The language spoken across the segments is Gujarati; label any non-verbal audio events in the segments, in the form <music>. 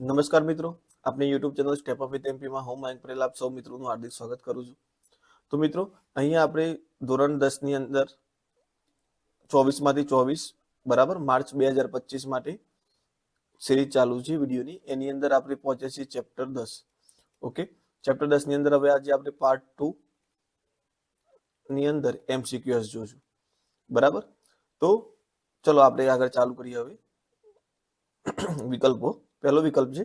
નમસ્કાર મિત્રો આપણી YouTube channel step up with એમપીમાં home mind પરેલ આપ સૌ મિત્રોનું હાર્દિક સ્વાગત કરું છું. તો મિત્રો, અહીંયા આપણે ધોરણ દસની અંદર ચોવીસમાંથી ચોવીસ, બરાબર, માર્ચ બે હજાર પચીસ માટે સિરીઝ ચાલુ છે વિડીયોની. એની અંદર આપણે પહોંચ્યા છીએ ચેપ્ટર દસ. ઓકે ચેપ્ટર દસની અંદર હવે આજે આપણે પાર્ટ ટુ ની અંદર એમસીક્યુએસ જોશું. બરાબર? તો ચલો આપણે આગળ ચાલુ કરીએ હવે વિકલ્પો. પહેલો વિકલ્પ છે.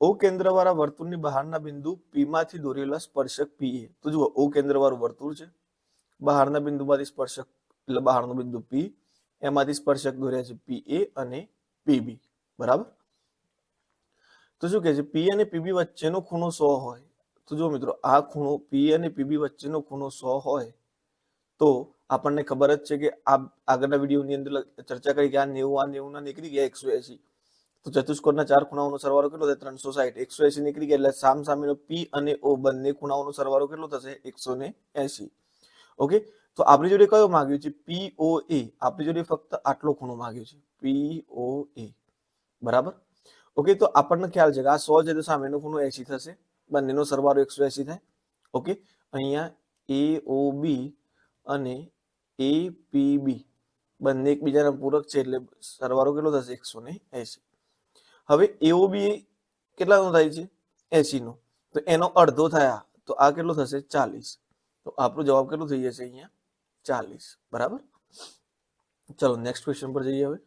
ઓ કેન્દ્રવાળા વર્તુળની બહારના બિંદુ પી માંથી દોરેલા સ્પર્શક પી એ તો જુઓ, ઓ કેન્દ્રવાળું વર્તુળ છે. બહારના બિંદુમાંથી સ્પર્શક, એટલે બહારનું બિંદુ પી એમાંથી સ્પર્શક દોર્યા છે પી એ અને પીબી બરાબર? તો શું કહે છે? પી અને પીબી વચ્ચેનો ખૂણો સો હોય. તો જો મિત્રો, આ ખૂણો પી અને પીબી વચ્ચેનો ખૂણો સો હોય, તો આપણને ખબર જ છે કે આ આગળના વિડીયોની અંદર ચર્ચા કરી કે આ નેવું આ નેવું ના નીકળી ગયા એકસો એસી તો ચતુષ્કોણના ચાર ખૂણાઓનો સરવાળો કેટલો થાય? ત્રણસો સાઠ એકસો એસી નીકળી ગયા એટલે સામ સામેનો પી અને ઓ બંને ખૂણાઓનો સરવાળો કેટલો થશે? એકસો ને એસી. ઓકે? તો આપણી જોડે કયો માંગ્યું છે? પી ઓ એ આપણી જોડે ફક્ત આટલો ખૂણો માંગ્યો છે. પી ઓ એ બરાબર? ઓકે? તો આપણને ખ્યાલ છે કે આ સો છે તો સામેનો ખૂણો એસી થશે. બંનેનો સરવાળો એકસો એસી થાય. ઓકે? અહીંયા એ ઓ બી અને એ પી બી બંને એકબીજાના પૂરક છે એટલે સરવાળો કેટલો થશે? એકસો ને એસી. હવે એઓ બી કેટલાનો થાય છે? એસી નો. તો એનો અડધો થયા, તો આ કેટલો થશે? ચાલીસ. તો આપણો જવાબ કેટલો થઈ જશે અહીંયા? ચાલીસ. બરાબર? ચલો નેક્સ્ટ ક્વેશ્ચન પર જઈએ હવે.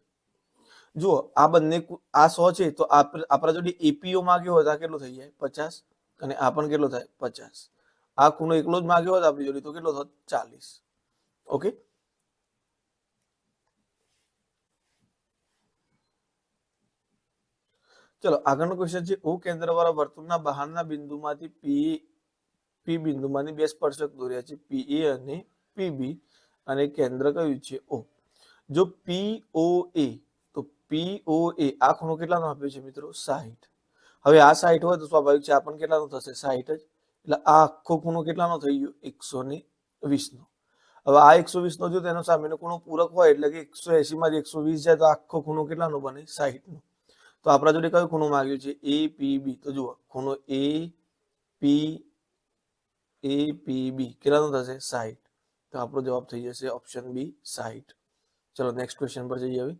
જુઓ, આ બંને આ સો છે, તો આપ- આપણા જોડે એપીઓ માંગ્યો હોય તો આ કેટલો થઈ જાય? પચાસ. અને આ પણ કેટલો થાય? પચાસ. આ ખૂણો એકલો જ માગ્યો હોત આપણી જોડે, તો કેટલો થાત? ચાલીસ. ઓકે? ચલો, આગળનો ક્વેશ્ચન છે ઓ કેન્દ્રવાળા વર્તુળના બહારના બિંદુમાંથી પી પી બિંદુમાંથી બે સ્પર્શક દોર્યા છે પીએ અને પીબી અને કેન્દ્ર કયું છે? ઓ જો પી તો પી આ ખૂણો કેટલાનો આપ્યો છે મિત્રો? સાહીઠ. હવે આ સાહીઠ હોય તો સ્વાભાવિક છે, આ પણ કેટલાનો થશે? સાહીઠ જ. એટલે આ આખો ખૂણો કેટલાનો થઈ ગયો? એકસો ને વીસ નો હવે આ એકસો વીસ નો જો તેનો સામેનો ખૂણો પૂરક હોય એટલે કે એકસો એસી માંથી એકસો વીસ જાય તો આખો ખૂણો કેટલાનો બને? સાહીઠ નો તો આપણા જોડે કયો ખૂણો માંગ્યો છે? એ પી બી તો જુઓ, ખૂણો એ પી એ પી બી કેટલાનો થશે? સાહીઠ તો આપણો જવાબ થઈ જશે ઓપ્શન બી સાહીઠ ચલો નેક્સ્ટ ક્વેશ્ચન પર જઈએ હવે.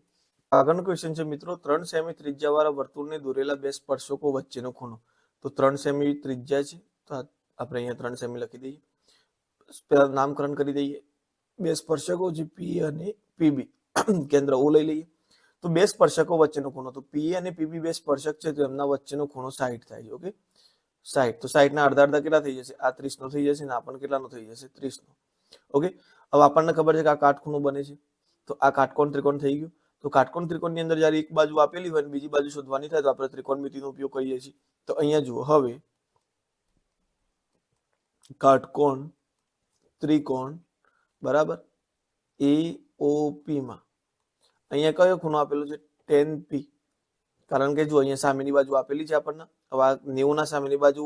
આગળનો ક્વેશ્ચન છે, મિત્રો, ત્રણ સેમી ત્રિજ્યાવાળા વર્તુળને દોરેલા બે સ્પર્શકો વચ્ચેનો ખૂણો. તો ત્રણ સેમી ત્રિજ્યા છે, તો આ આપણે અહીંયા ત્રણ સેમી લખી દઈએ. પહેલા નામકરણ કરી દઈએ. બે સ્પર્શકો છે પી અને પીબી <coughs> કેન્દ્ર ઓ લઈ લઈએ. તો બે સ્પર્શકો વચ્ચેનો ખૂણો, તો પી અને પીબી બે સ્પર્શક છે, તો એમના વચ્ચેનો ખૂણો સાઈઠ થાય ઓકે સાઈઠ, તો સાઈઠ ના અડધા અડધા કેટલા થઈ જશે? આ ત્રીસ નો થઈ જશે ને પણ કેટલાનો થઈ જશે? ત્રીસ નો ઓકે હવે આપણને ખબર છે કે આ કાટખૂણો બને છે. તો આ કાટકોણ ત્રિકોણ થઈ ગયું. તો કાટકોણ ત્રિકોણની અંદર જ્યારે એક બાજુ આપેલી હોય બીજી બાજુ શોધવાની થાય, તો આપણે ત્રિકોણમિતિનો ઉપયોગ કરીએ છીએ. તો અહીંયા જુઓ, હવે કાટકોણ ત્રિકોણ, બરાબર? એ ઓ માં. અહીંયા કયો ખૂણો આપેલો છે? ટેન પી કારણ કે જો અહીંયા સામેની બાજુ આપેલી છે આપણને, હવે આ નેવું ના સામેની બાજુ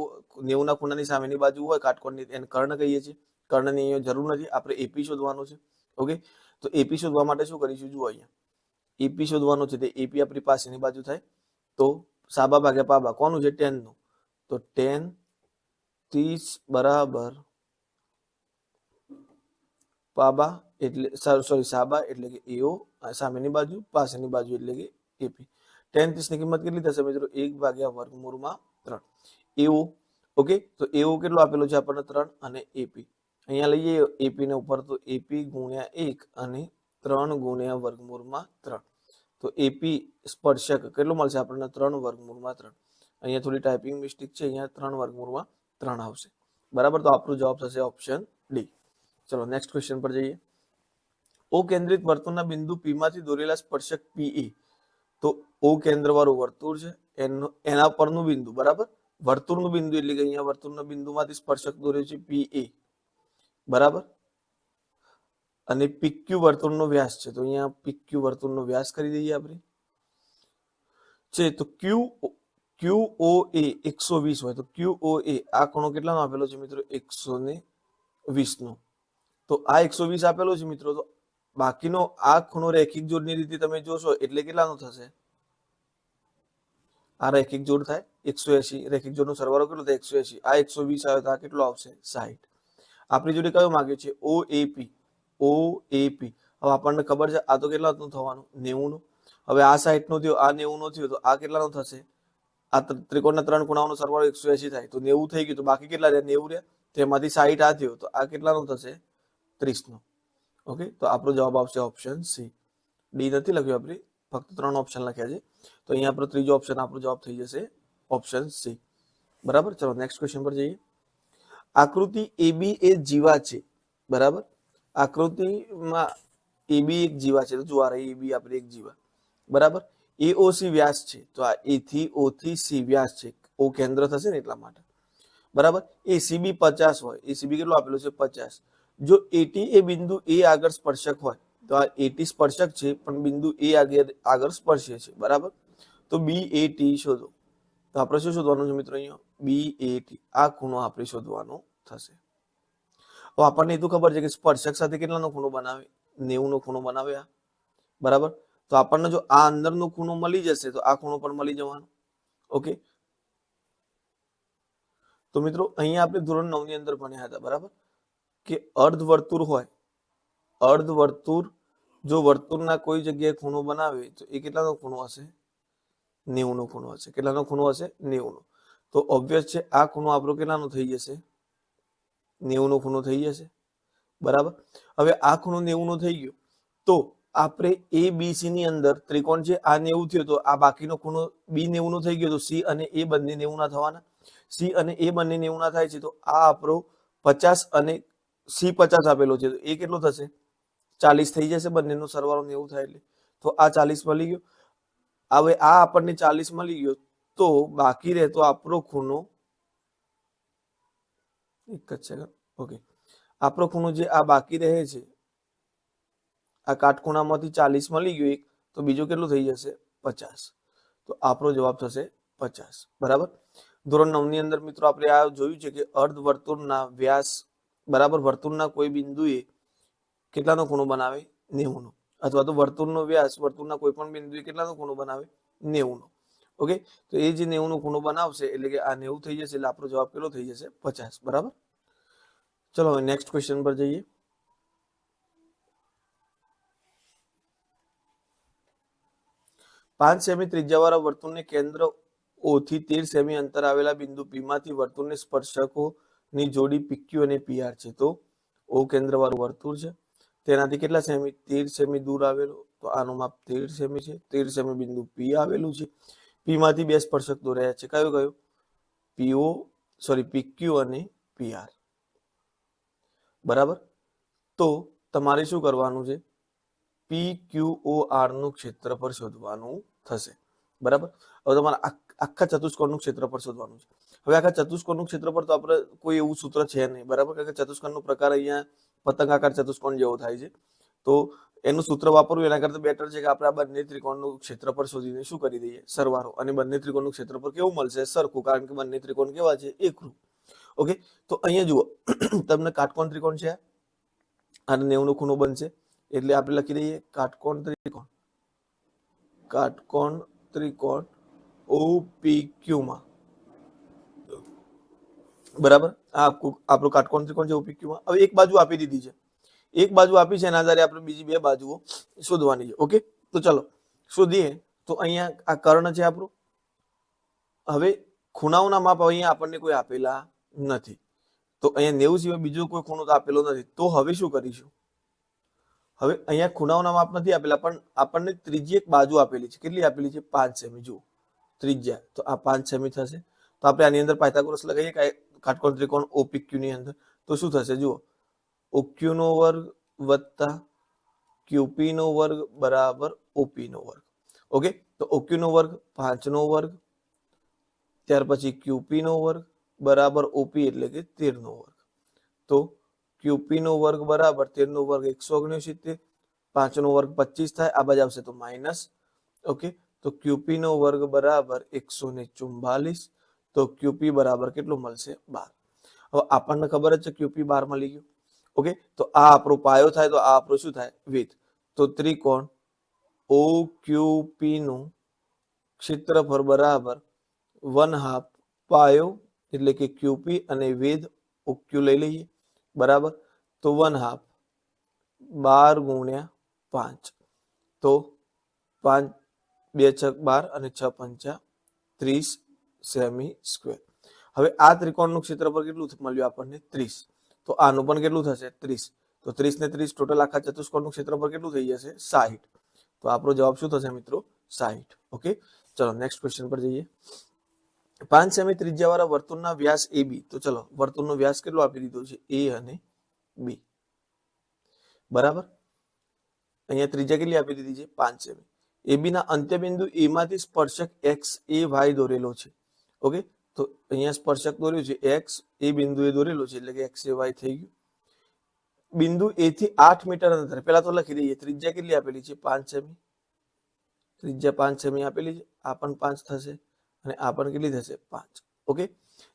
નેવું ના ખૂણાની સામેની બાજુ હોય, કાટકોણની, એને કર્ણ કહીએ છીએ. કર્ણની અહીંયા જરૂર નથી, આપણે એપી શોધવાનું છે. ઓકે તો એપી શોધવા માટે શું કરીશું? જુઓ અહીંયા. એપી શોધવાનું છે, તે એપી આપણી પાસેની બાજુ થાય. તો સાબા ભાગ્યા પાબા, કોનું છે? ટેનનું તો ટેન ત્રીસ બરાબર પાબા એટલે સોરી સાબા એટલે કે એઓ સામેની બાજુ, પાસેની બાજુ એટલે કે એપી ટેન ત્રીસની કિંમત કેટલી થશે મિત્રો? એક ભાગ્યા વર્ગમૂળમાં ત્રણ. એઓ ઓકે તો એઓ કેટલો આપેલો છે આપણને? ત્રણ અને એપી અહીંયા લઈએ એપી ને ઉપર, તો એપી ગુણ્યા એક અને ત્રણ ગુણ્યા વર્ગમૂળમાં ત્રણ. તો એપી સ્પર્શક કેટલો મળશે આપણને? ત્રણ વર્ગમૂળમાં ત્રણ. અહીંયા થોડી ટાઈપિંગ મિસ્ટેક છે, અહીંયા ત્રણ વર્ગમૂળમાં ત્રણ આવશે. બરાબર? તો આપણો જવાબ થશે ઓપ્શન ડી ચલો નેક્સ્ટ ક્વેશ્ચન પર જઈએ. ઓ કેન્દ્રિત વર્તુળના બિંદુ પી માંથી દોરેલા સ્પર્શક પી એ તો ઓ કેન્દ્ર વાળું વર્તુળ છે, એનો, એના પરનું બિંદુ, બરાબર? વર્તુળનું બિંદુ એટલે કે અહીંયા વર્તુળના બિંદુમાંથી સ્પર્શક દોર્યો છે પી એ બરાબર? અને પીક્યુ વર્તુળનો વ્યાસ છે, તો અહીંયા પીક્યુ વર્તુળનો વ્યાસ કરી દઈએ આપણે. છે, તો ક્યુ ક્યુ ઓ એ એકસો વીસ હોય, તો ક્યુ ઓ એ આ ખૂણો કેટલાનો આપેલો છે મિત્રો? એકસો ને વીસ નો તો આ એકસો વીસ આપેલો છે મિત્રો, તો બાકીનો આ ખૂણો રેખિક જોડની રીતે તમે જોશો એટલે કેટલાનો થશે? આ રેખિક જોડ થાય એકસો એસી રેખિક જોડનો સરવાળો કેટલો થાય? એકસો એસી આ એકસો વીસ આવે તો આ કેટલો આવશે? સાહીઠ. આપણી જોડે કયો માગ્યો છે? ઓ એપી ઓ એપી હવે આપણને ખબર છે આ તો કેટલાનું થવાનું? નેવું નું હવે આ સાહીઠ નો થયો, આ નેવું નો થયો, તો આ કેટલાનો થશે? આ ત્રિકોણના ત્રણ ખૂણાઓનો સરવાળો એકસો એસી થાય. તો નેવું થઈ ગયું, તો બાકી કેટલા રહ્યા? નેવું રહ્યા. તેમાંથી સાહીઠ આ થયો, તો આ કેટલાનો થશે? ત્રીસ નો ઓકે તો આપણો જવાબ આવશે ઓપ્શન સી ડી નથી લખ્યું આપણે ફક્ત ત્રણ ઓપ્શન લખ્યા છે તો અહીંયા આપણો ત્રીજો ઓપ્શન આપણો જવાબ થઈ જશે ઓપ્શન સી બરાબર ચલો નેક્સ્ટ ક્વેશ્ચન પર જઈએ આકૃતિ એબી એ જીવા છે બરાબર આકૃતિમાં એબી એક જીવા છે તો જો આ રહી એબી આપણે એક જીવા બરાબર એઓસી વ્યાસ છે તો આ એ થી ઓ થી સી વ્યાસ છે ઓ કેન્દ્ર થશે ને એટલા માટે. બરાબર એ સીબી પચાસ હોય. એ સીબી કેટલું આપેલું છે? પચાસ. જો એટી એ બિંદુ એ આગળ સ્પર્શક હોય, તો આ એટી સ્પર્શક છે, પણ બિંદુ એ આગળ આગળ સ્પર્શે છે, બરાબર? તો બી એ ટી શોધો. તો આપણે શું શોધવાનું છે મિત્રો અહીંયા? બી એ ટી આ ખૂણો આપણે શોધવાનો થશે. હવે આપણને એ તો ખબર છે કે સ્પર્શક સાથે કેટલાનો ખૂણો બનાવે? નેવું નો ખૂણો બનાવે આ. બરાબર? તો આપણને જો આ અંદરનો ખૂણો મળી જશે, તો આ ખૂણો પણ મળી જવાનો. ઓકે? તો મિત્રો, અહીંયા આપણે ધોરણ નવની અંદર ભણ્યા હતા, બરાબર? કે અર્ધવર્તુળ હોય અર્ધવર્તુળ જો વર્તુળના કોઈ જગ્યાએ ખૂણો બનાવે તો એ કેટલાનો ખૂણો હશે? નેવું ખૂણો હશે. કેટલાનો ખૂણો હશે? નેવું તો ઓબ્વિયસ છે, આ ખૂણો આપણો કેટલાનો થઈ જશે? નેવુંનો ખૂણો થઈ જશે. બરાબર? હવે આ ખૂણો નેવું થઈ ગયો. તો આપણે એ બી સી ની અંદર ત્રિકોણ છે, આ નેવું થયો તો આ બાકીનો ખૂણો બી નેવું થઈ ગયો તો સી અને એ બંને નેવું ના થવાના. સી અને એ બંને નેવું ના થાય છે તો આ આપણો પચાસ અને સી પચાસ આપેલો છે, તો એ કેટલો થશે? ચાલીસ થઈ જશે બંનેનો સરવાળો નેવું થાય એટલે. તો આ ચાલીસ મળી ગયો. હવે આ આપણને ચાલીસ મળી ગયો, તો બાકી રહેતો આપણો ખૂણો એક જ સેકન્ડ ઓકે. આપણો ખૂણો જે આ બાકી રહે છે, આ કાટખૂણામાંથી ચાલીસ મળી ગયો એક, તો બીજો કેટલો થઈ જશે? પચાસ. તો આપણો જવાબ થશે પચાસ. બરાબર? ધોરણ નવની અંદર મિત્રો આપણે આ જોયું છે કે અર્ધ વર્તુળના વ્યાસ બરાબર વર્તુળના કોઈ બિંદુએ કેટલાનો ખૂણો બનાવે? નેવું નો અથવા તો વર્તુળનો વ્યાસ વર્તુળના કોઈ પણ બિંદુએ કેટલાનો ખૂણો બનાવે? નેવું નો ઓકે? તો એ જે નેવું નો ખૂણો બનાવશે, એટલે કે આ નેવું થઈ જશે, એટલે આપણો જવાબ કેટલો થઈ જશે? પચાસ. બરાબર? ચલો, હવે નેક્સ્ટ ક્વેશ્ચન પર જઈએ. પાંચ સેમી ત્રિજ્યાવાળા વર્તુળને કેન્દ્ર ઓથી તેર સેમી અંતર આવેલા બિંદુ પી માંથી વર્તુળને સ્પર્શકોની જોડી PQ અને PR છે. તો O કેન્દ્રવાળું વર્તુળ છે. તેનાથી કેટલા સેમી? તેર સેમી દૂર આવેલું. તો આનું માપ તેર સેમી છે. તેર સેમી બિંદુ P આવેલું છે. P માંથી બે સ્પર્શક દોરાયા છે. કયું કયું? PO સોરી PQ અને PR બરાબર? તો તમારે શું કરવાનું છે? પી ક્યુ ઓ આરનું ક્ષેત્રફળ શોધવાનું થશે. બરાબર? હવે તમારે આખા ચતુષ્કોણનું ક્ષેત્રફળ શોધવાનું છે. હવે આખા ચતુષ્કોણનું ક્ષેત્રફળ તો આપણે કોઈ એવું સૂત્ર છે નહીં. બરાબર? કારણ કે ચતુષ્કોણનો પ્રકાર અહીંયા પતંગાકાર ચતુષ્કોણ જેવો થાય છે. તો એનું સૂત્ર વાપરવું એના કરતા બેટર છે કે આપણે આ બંને ત્રિકોણનું ક્ષેત્રફળ શોધીને શું કરી દઈએ? સરવાળો. અને બંને ત્રિકોણનું ક્ષેત્રફળ કેવું મળશે? સરખું. કારણ કે બંને ત્રિકોણ કેવા છે? એકરૂપ. ઓકે? તો અહીંયા જુઓ. <clears throat> તમને કાટકોણ ત્રિકોણ છે. અને નેવનો ખૂણો બનશે. એટલે આપણે લખી દઈએ કાટકોણ ત્રિકોણ. કાટકોણ ત્રિકોણ OPQ માં. બરાબર? આ આપણું કાટકોણ ત્રિકોણ છે ઓપીક્યુમાં હવે એક બાજુ આપી દીધી છે. એક બાજુ આપી છે, એના આધારે આપણે બીજી બે બાજુઓ શોધવાની છે. ઓકે? તો ચાલો, શોધીએ. તો અહીંયા આ કર્ણ છે આપણું. હવે ખૂણાઓના માપ અહીંયા આપણને કોઈ આપેલા નથી. તો અહીંયા નેવું સિવાય બીજો કોઈ ખૂણો તો આપેલો નથી. તો હવે શું કરીશું? હવે અહીંયા ખૂણાઓના માપ નથી આપેલા, પણ આપણને ત્રીજી એક બાજુ આપેલી છે. કેટલી આપેલી છે? પાંચ સેમી જુઓ ત્રિજ્યા તો આ પાંચ સેમી થશે. તો આપણે આની અંદર પાયથાગોરસ લગાવીએ કાટકોણ ત્રિકોણ ઓપીક્યુ ની અંદર. તો શું થશે? જુઓ. ઓક્યુ નો વર્ગ વત્તા ક્યુપી નો વર્ગ બરાબર ઓપી નો વર્ગ. ઓકે? તો ઓક્યુ નો વર્ગ પાંચ નો વર્ગ, ત્યાર પછી ક્યુપી નો વર્ગ બરાબર ઓપી એટલે કે તેર નો વર્ગ. તો ક્યુપી નો વર્ગ બરાબર તેર નો વર્ગ એકસો ઓગણસિત્તેર પાંચ નો વર્ગ પચીસ થાય, આ બાજુ આવશે તો માઇનસ. ઓકે? તો ક્યુપી નો વર્ગ બરાબર એકસો ને ચુમ્બાલીસ તો ક્યુપી બરાબર કેટલું મળશે? બાર. હવે આપણને ખબર જ છે ક્યુપી બાર મળી ગયું. ઓકે? તો આ આપણો પાયો થાય તો આ આપણું શું થાય? વિથ તો ત્રિકોણ ઓ ક્યુપી નું ક્ષેત્રફળ બરાબર વન હાફ પાયો, એટલે કે ક્યુપી અને વેધ ઓક્યુ લઈ લઈએ. બરાબર? તો વન હાફ બાર ગુણ્યા પાંચ. તો પાંચ બે છક બાર અને છ પંચા ત્રીસ સેમી સ્ક્વેર. હવે આ ત્રિકોણનું ક્ષેત્રફળ કેટલું મળ્યું આપણને? ત્રીસ. તો આનું પણ કેટલું થશે? ત્રીસ. તો ત્રીસ ને ત્રીસ ટોટલ આખા ચતુષ્કોણનું ક્ષેત્રફળ કેટલું થઈ જશે? સાહીઠ. તો આપણો જવાબ શું થશે મિત્રો? સાહીઠ. ઓકે? ચલો નેક્સ્ટ ક્વેશ્ચન પર જઈએ. પાંચ સેમી ત્રિજ્યાવાળા વર્તુળના વ્યાસ એ બી. તો ચલો, વર્તુળનો વ્યાસ કેટલો આપી દીધો છે? એ અને બી. બરાબર? અહીંયા ત્રિજ્યા કેટલી આપી દીધી છે? પાંચ સેમી. એબી ના અંત્યબિંદુ એ માંથી સ્પર્શક એક્સ એ વાય દોરેલો છે. ઓકે તો અહીંયા સ્પર્શક દોર્યું છે એક્સ એ બિંદુએ દોરેલો છે એટલે કે એક્સ એ વાય થઈ ગયું. બિંદુ એ થી આઠ મીટર અંતર પેલા તો લખી દઈએ, ત્રિજ્યા કેટલી આપેલી છે? પાંચ સેમી ત્રિજ્યા પાંચ સેમી આપેલી છે, આ પણ પાંચ થશે અને આ પણ કેટલી થશે? પાંચ. ઓકે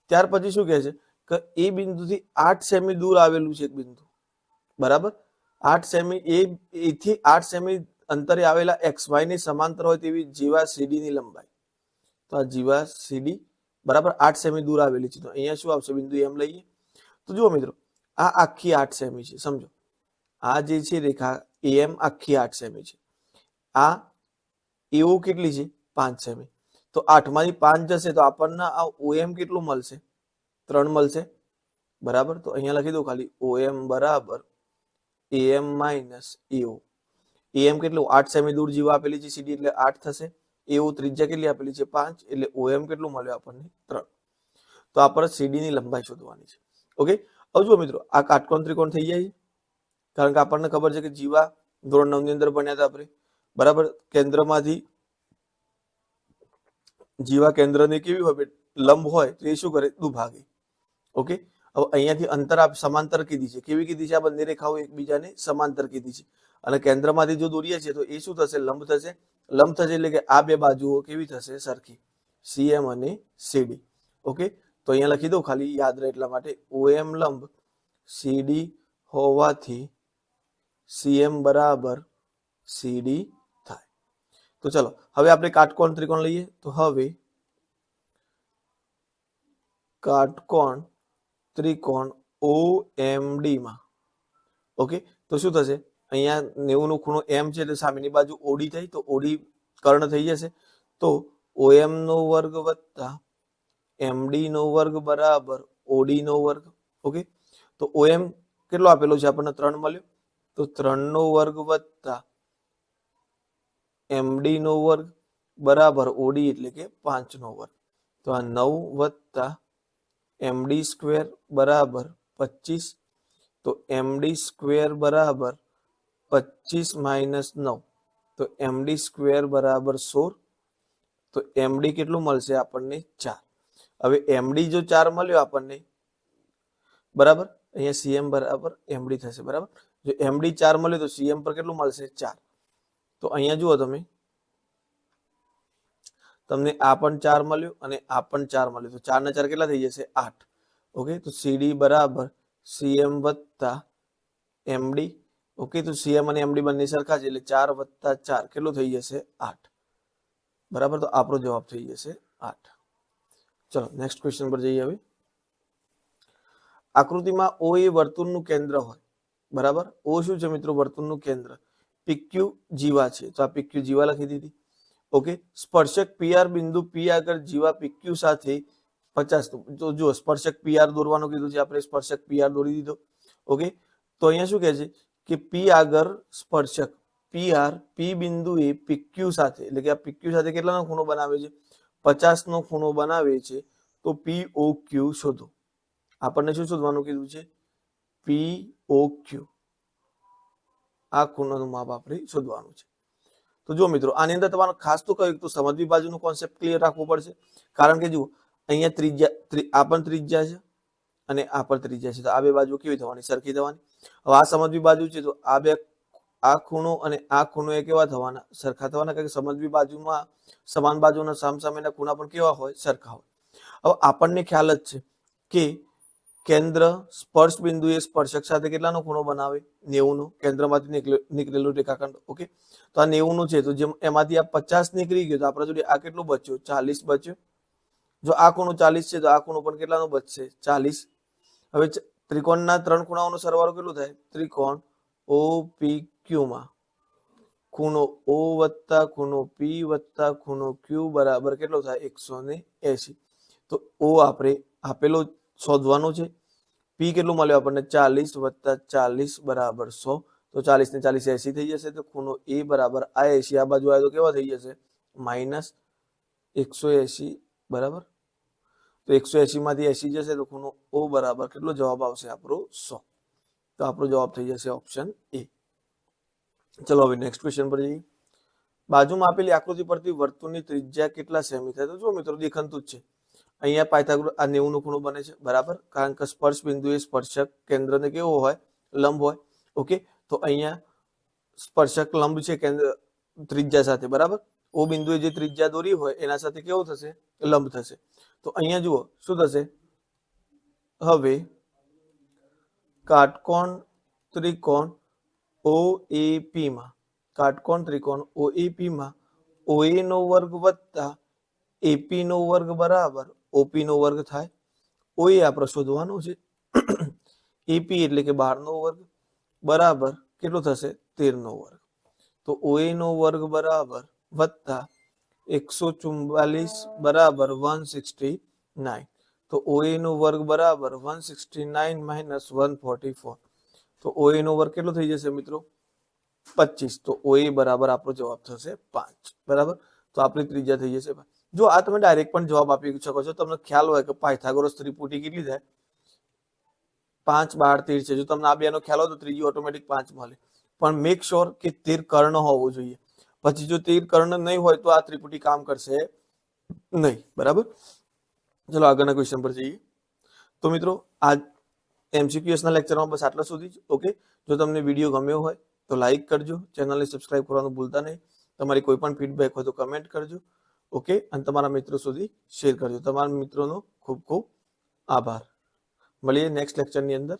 ત્યાર પછી શું કહે છે? કે એ બિંદુથી આઠ સેમી દૂર આવેલું છે એક બિંદુ. બરાબર? આઠ સેમી એ, એથી આઠ સેમી અંતરે આવેલા એક્સ વાયની સમાંતર હોય તેવી જીવા સીડી ની લંબાઈ. તો આ જીવા સીડી બરાબર આઠ સેમી દૂર આવેલી છે. તો અહીંયા શું આવશે? બિંદુ એમ લઈએ. તો જુઓ મિત્રો, આ આખી આઠ સેમી છે. સમજો. આ જે છે રેખા એમ આખી આઠ સેમી છે. આ એઓ કેટલી છે? પાંચ સેમી. તો આઠમાંથી પાંચ જશે તો આપણને આ ઓએમ કેટલું મળશે? ત્રણ મળશે. બરાબર? તો અહીંયા લખી દો ખાલી, ઓએમ બરાબર એમ માઇનસ એઓ એમ કેટલું? આઠ સેમી દૂર જીવા આપેલી છે સીડી એટલે આઠ થશે. એઓ ત્રિજ્યા કેટલી આપેલી છે? પાંચ. એટલે ઓએમ કેટલું મળ્યું આપણને? ત્રણ. તો આપણે સીડીની લંબાઈ શોધવાની છે. ઓકે હવે જુઓ મિત્રો, આ કાટકોણ ત્રિકોણ થઈ જાય છે. કારણ કે આપણને ખબર છે કે જીવા ધોરણ નવની અંદર ભણ્યા હતા આપણે. બરાબર? કેન્દ્રમાંથી જીવા કેન્દ્રની કેવી હોય? લંબ હોય તો એ શું કરે? દુભાગે. ઓકે હવે અહીંયાથી અંતર આપ સમાંતર કીધી છે. કેવી કીધી છે? આ બંને રેખાઓ એકબીજાને સમાંતર કીધી છે. અને કેન્દ્રમાંથી જો દોરીએ છીએ તો એ શું થશે? લંબ થશે. લંબ થશે એટલે કે આ બે બાજુઓ કેવી થશે? સરખી. સીએમ અને સીડી ઓકે તો અહીંયા લખી દઉં ખાલી, યાદ રહે એટલા માટે. ઓએમ લંબ સીડી હોવાથી સીએમ બરાબર સીડી થાય. તો ચલો, હવે આપણે કાટકોણ ત્રિકોણ લઈએ. તો હવે કાટકોણ ત્રિકોણ ઓ એમ ડી માં. ઓકે તો શું થશે? અહીંયા નેવું નો ખૂણો એમ છે એટલે સામેની બાજુ ઓડી થઈ તો ઓડી કર્ણ થઈ જશે. તો ઓએમ નો વર્ગ વત્તા એમડી નો વર્ગ બરાબર ઓડી નો વર્ગ, ઓકે? તો ઓએમ કેટલો આપેલો છે આપણને? ત્રણ મળ્યો. તો ત્રણ નો વર્ગ વત્તા એમડી નો વર્ગ બરાબર ઓડી એટલે કે પાંચ નો વર્ગ. તો આ નવ વત્તા એમડી સ્ક્વેર બરાબર પચીસ. તો એમડી સ્ક્વેર બરાબર પચીસ માઇનસ નવ. તો એમડી સ્ક્વેર બરાબર સોળ. તો એમડી કેટલું મળશે આપણને ચાર. હવે એમડી જો ચાર મળ્યો આપણને, બરાબર? અહીંયા સીએમ બરાબર એમડી થશે, બરાબર? જો એમડી ચાર મળ્યો તો સીએમ પર કેટલું મળશે? ચાર. તો અહીંયા જુઓ તમે. તમને આ પણ ચાર મળ્યું અને આ પણ ચાર મળ્યું. તો ચાર ના ચાર કેટલા થઈ જશે? આઠ. ઓકે? તો સીડી બરાબર સીએમ વત્તા એમડી ઓકે, તો સીએમ અને એમડી બંને સરખા છે, એટલે ચાર વત્તા ચાર. કેટલું થઈ જશે? આઠ. બરાબર? તો આપણો જવાબ થઈ જશે આઠ. ચલો નેક્સ્ટ ક્વેશ્ચન પર જઈએ હવે. આકૃતિમાં ઓ એ વર્તુળનું કેન્દ્ર હોય. બરાબર? ઓ શું છે મિત્રો? વર્તુળનું કેન્દ્ર. પીક્યુ જીવા છે. તો આ પીક્યુ જીવા લખી દીધી. ઓકે? સ્પર્શક પીઆર બિંદુ પી આગળ જીવા પીક્યુ સાથે પચાસ. તો જો સ્પર્શક પીઆર દોરવાનું કીધું છે. આપણે સ્પર્શક પીઆર દોરી દીધો. ઓકે? તો અહીંયા શું કહે છે? કે પી આગળ સ્પર્શક. પી આર પી બિંદુ એ પીક્યુ સાથે, એટલે કે આ પીક્યુ સાથે કેટલાનો ખૂણો બનાવે છે? પચાસ નો ખૂણો બનાવે છે, તો પી ઓ ક્યુ શોધો. આપણને શું શોધવાનું કીધું છે? પી ઓ ક્યુ આ ખૂણાનું માપ આપણે શોધવાનું છે. તો જો મિત્રો, આની અંદર તમારે ખાસ તો કહ્યું તો સમજવી બાજુનો કોન્સેપ્ટ ક્લિયર રાખવો પડશે. કારણ કે જુઓ, અહીંયા ત્રિજ્યા આ પણ ત્રિજ્યા છે અને આ પણ ત્રિજ્યા છે. તો આ બે બાજુ કેવી થવાની? સરખી થવાની. હવે આ સમજવી બાજુ છે તો આ બે આ ખૂણો અને આ ખૂણો એ કેવા થવાના? સરખા થવાના? કારણ કે સમજવી બાજુમાં સમાન બાજુના સામસામેના ખૂણા પણ કેવા હોય? સરખા હોય. હવે આપણને ખ્યાલ જ છે કે કેન્દ્ર સ્પર્શ બિંદુ એ સ્પર્શક સાથે કેટલાનો ખૂણો બનાવે? નેવું નો કેન્દ્રમાંથી નીકળેલું રેખાખંડ. ઓકે? તો આ નેવું નું છે. તો જેમ એમાંથી આ પચાસ નીકળી ગયો તો આપણા જોડે આ કેટલું બચ્યું? ચાલીસ બચ્યું. જો આ ખૂણો ચાલીસ છે તો આ ખૂણો પણ કેટલાનો બચશે? ચાલીસ. હવે ત્રિકોણના ત્રણ ખૂણાઓનો સરવાળો કેટલો થાય? ત્રિકોણ ઓ પી ક્યુમાં ખૂણો ઓ વત્તા ખૂણો પી વત્તા ખૂણો ક્યુ બરાબર કેટલો થાય? એકસો ને એસી તો ઓ આપણે આપેલો શોધવાનો છે. પી કેટલું મળ્યો આપણને? ચાલીસ વત્તા ચાલીસ બરાબર સો. તો ચાલીસ ને ચાલીસ એસી થઈ જશે. તો ખૂણો એ બરાબર આ એસી આ બાજુ આવે તો કેવા થઈ જશે? માઇનસ એકસો એસી બરાબર. તો એકસો એસી માંથી એસી જશે તો ખૂણો ઓ બરાબર કેટલો જવાબ આવશે આપણો સો તો આપણો જવાબ થઈ જશે ઓપ્શન એ ચલો હવે નેક્સ્ટ ક્વેશ્ચન પર જઈએ બાજુમાં આપેલી આકૃતિ પરથી વર્તુળની ત્રિજ્યા કેટલા સેમી થાય તો જો મિત્રો દેખાતું જ છે અહીંયા પાયથાગોરસ આ નેવું નો ખૂણો બને છે બરાબર કારણ કે સ્પર્શ બિંદુએ સ્પર્શક કેન્દ્રને કેવો હોય લંબ હોય ઓકે તો અહીંયા સ્પર્શક લંબ છે કેન્દ્ર ત્રિજ્યા સાથે બરાબર ઓ બિંદુએ જે ત્રિજ્યા દોરી હોય, એના સાથે કેવો થશે? લંબ થશે. તો અહીંયા જુઓ, શું થશે? હવે કાટકોણ ત્રિકોણ ઓ એ પી માં, કાટકોણ ત્રિકોણ ઓ એ પી માં ઓ એ નો વર્ગ વત્તા એપી નો વર્ગ બરાબર, ઓપી નો વર્ગ થાય. ઓ એ આપણે શોધવાનું છે. એપી એટલે કે બાર નો વર્ગ બરાબર કેટલો થશે? તેર નો વર્ગ. તો ઓ એ નો વર્ગ બરાબર વત્તા એકસો ચુમ્બાલીસ બરાબર વન સિક્સટી નાઇન તો ઓ એ નો વર્ગ બરાબર one sixty nine minus one forty four તો ઓ એ નો વર્ગ કેટલો થઈ જશે મિત્રો પચીસ તો ઓ એ બરાબર આપણો જવાબ થશે પાંચ બરાબર તો આપણી ત્રીજા થઈ જશે પાંચ. જો આ તમે ડાયરેક્ટ પણ જવાબ આપી શકો છો તમને ખ્યાલ હોય કે પાયથાગોરસ ત્રિપુટી કેટલી થાય પાંચ બાર તેર છે જો તમને આ બેનો ખ્યાલ હોય તો ત્રીજી ઓટોમેટિક પાંચ મળે પણ મેક શ્યોર કે તેર કર્ણ હોવો જોઈએ પછી જો તેર કર્ણ નહીં હોય તો આ ત્રિપુટી કામ કરશે નહીં. બરાબર? ચલો આગળના ક્વેશ્ચન પર જઈએ. તો મિત્રો, આ એમસીક્યુએસના લેક્ચરમાં બસ આટલા સુધી જ ઓકે જો તમને વીડિયો ગમ્યો હોય તો લાઈક કરજો. ચેનલને સબસ્ક્રાઇબ કરવાનું ભૂલતા નહીં. તમારી કોઈ પણ ફીડબેક હોય તો કમેન્ટ કરજો ઓકે અને તમારા મિત્રો સુધી શેર કરજો. તમારા મિત્રોનો ખૂબ ખૂબ આભાર. મળીએ નેક્સ્ટ લેક્ચરની અંદર.